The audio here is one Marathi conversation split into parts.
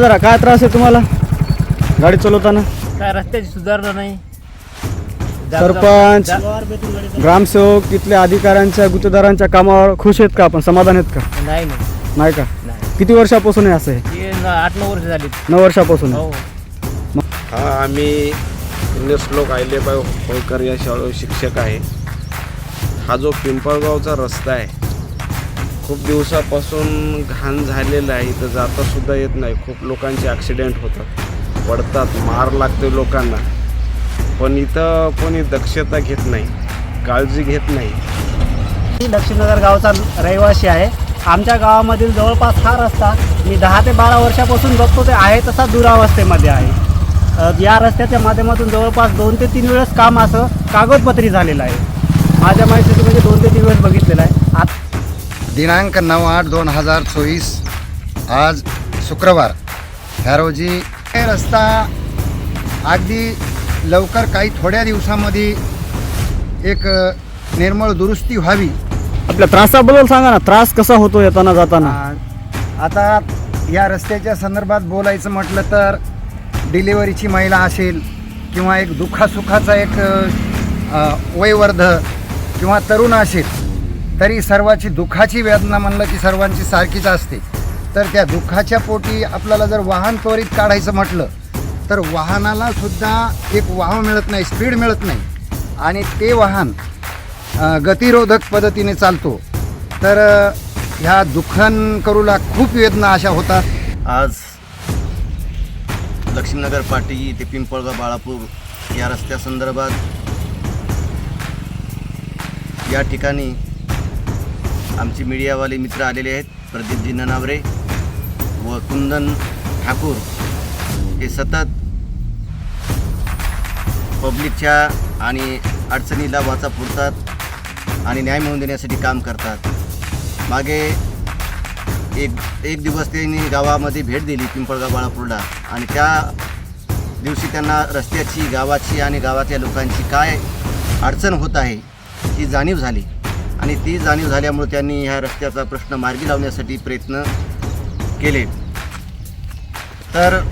जरा काय त्रास आहे तुम्हाला? गाडी चालवताना? काय रस्त्याची सुधारणा नाही. सरपंच ग्रामसेवक इथल्या अधिकाऱ्यांच्या गुत्तेदारांच्या कामावर खुश आहेत का आपण? समाधान आहेत का? नाही नाही. नाही का? नाही. किती वर्षापासून आहे असं न- आठ नऊ वर्ष झाली नऊ वर्षापासून हो. हा आम्ही पुण्यश्लोक आयलेबाई होळकर या शाळेत शिक्षक आहे. हा जो पिंपळगावचा रस्ता आहे खूप दिवसापासून घाण झालेलं आहे इथं जातासुद्धा येत नाही. खूप लोकांचे ॲक्सिडेंट होतात. पडतात मार लागते लोकांना. पण इथं कोणी दक्षता घेत नाही काळजी घेत नाही. मी दक्षिणनगर गावचा रहिवासी आहे. आमच्या गावामधील जवळपास हा रस्ता मी दहा ते बारा वर्षापासून बघतो ते आहे तसा दुरावस्थेमध्ये आहे. अ, या रस्त्याच्या माध्यमातून जवळपास दोन ते तीन वेळेस काम असं कागदपत्री झालेलं आहे. माझ्या माहितीचं म्हणजे दोन ते तीन वेळेस बघितलेलं आहे. दिनांक नऊ आठ दोन हजार चोवीस. आज शुक्रवार. ह्या रोजी हे रस्ता अगदी लवकर काही थोड्या दिवसामध्ये एक निर्मळ दुरुस्ती व्हावी. आपल्या त्रासाबद्दल सांगा ना त्रास कसा होतो येताना जाताना? आ, आता या रस्त्याच्या संदर्भात बोलायचं म्हटलं तर डिलिव्हरीची महिला असेल किंवा एक दुःखासुखाचा एक अ, वयवर्ध किंवा तरुण असेल तरी सर्वाची दुःखाची वेदना म्हणलं की सर्वांची सारखीच असते. तर त्या दुःखाच्या पोटी आपल्याला जर वाहन त्वरित काढायचं म्हटलं तर वाहनाला सुद्धा एक वाव मिळत नाही स्पीड मिळत नाही. आणि ते वाहन गतिरोधक पद्धतीने चालतो. तर ह्या दुःखन करूला खूप वेदना अशा होतात. आज लक्ष्मीनगर पाटी ते पिंपळगाव बाळापूर या रस्त्यासंदर्भात या ठिकाणी आमचे मीडियावाले मित्र आलेले आहेत प्रदीपजी ननावरे व कुंदन ठाकूर. हे सतत पब्लिकच्या आणि अडचणीला वाचा पुरतात आणि न्याय मिळवून देण्यासाठी काम करतात. मागे एक एक दिवस त्यांनी गावामध्ये भेट दिली पिंपळगाव बाळापूरला. आणि त्या दिवशी त्यांना रस्त्याची गावाची आणि गावातल्या लोकांची काय अडचण होत आहे ही जाणीव झाली. आणि ती जाणीव झाल्यामुळे त्यांनी ह्या रस्त्याचा प्रश्न मार्गी लावण्यासाठी प्रयत्न केले. तर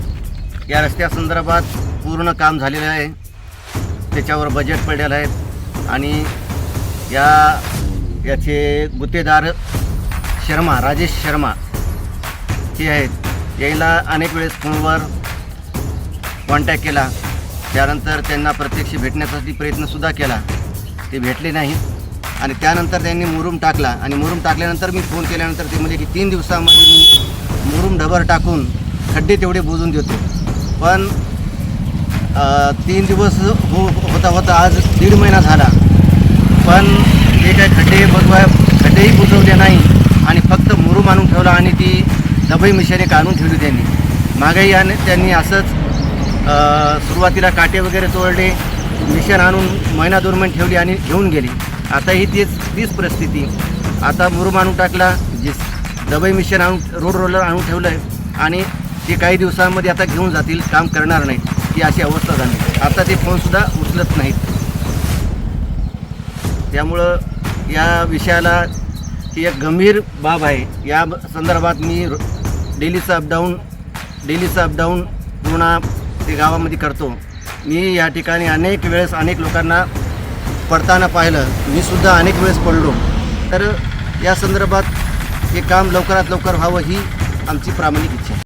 या रस्त्यासंदर्भात पूर्ण काम झालेलं आहे. त्याच्यावर बजेट पडलेलं आहे. आणि या याचे गुत्तेदार शर्मा राजेश शर्मा हे आहेत. यायला अनेक वेळेस फोनवर कॉन्टॅक्ट केला. त्यानंतर त्यांना प्रत्यक्ष भेटण्यासाठी प्रयत्नसुद्धा केला. ते भेटले नाहीत. आणि त्यानंतर त्यांनी मुरुम टाकला. आणि मुरुम टाकल्यानंतर मी फोन केल्यानंतर ते म्हणजे की तीन दिवसामध्ये मी मुरुम ढबर टाकून खड्डे तेवढे बुजून देतो. पण तीन दिवस हो, हो होता होता आज दीड महिना झाला. पण ते काय खड्डे बघवाय खड्डेही बुजवले नाही आणि फक्त मुरुम आणून ठेवला आणि ती दबई मिशाने काढून ठेवली त्यांनी. मागेही आणि त्यांनी असंच सुरुवातीला काटे वगैरे तोडले मिशन आणून महिना दोन महिने ठेवली आणि घेऊन गेली. आता ही तीच तीच परिस्थिती. आता मुरुम आणून टाकला जे दबई मिशन आणून रोड रोलर आणून ठेवलं आहे आणि ते काही दिवसांमध्ये आता घेऊन जातील काम करणार नाही ही अशी अवस्था झाली. आता ते फोनसुद्धा उचलत नाहीत. त्यामुळं या विषयाला ही एक गंभीर बाब आहे. या संदर्भात मी डेलीचं अपडाऊन डेलीचं अपडाऊन पूर्ण ते गावामध्ये करतो. मी या ठिकाणी अनेक वेळेस अनेक लोकांना पडताना पाहिलं मी सुद्धा अनेक वेळेस पडलो. तर या संदर्भात हे काम लवकरात लवकर व्हावं ही आमची प्रामाणिक इच्छा आहे.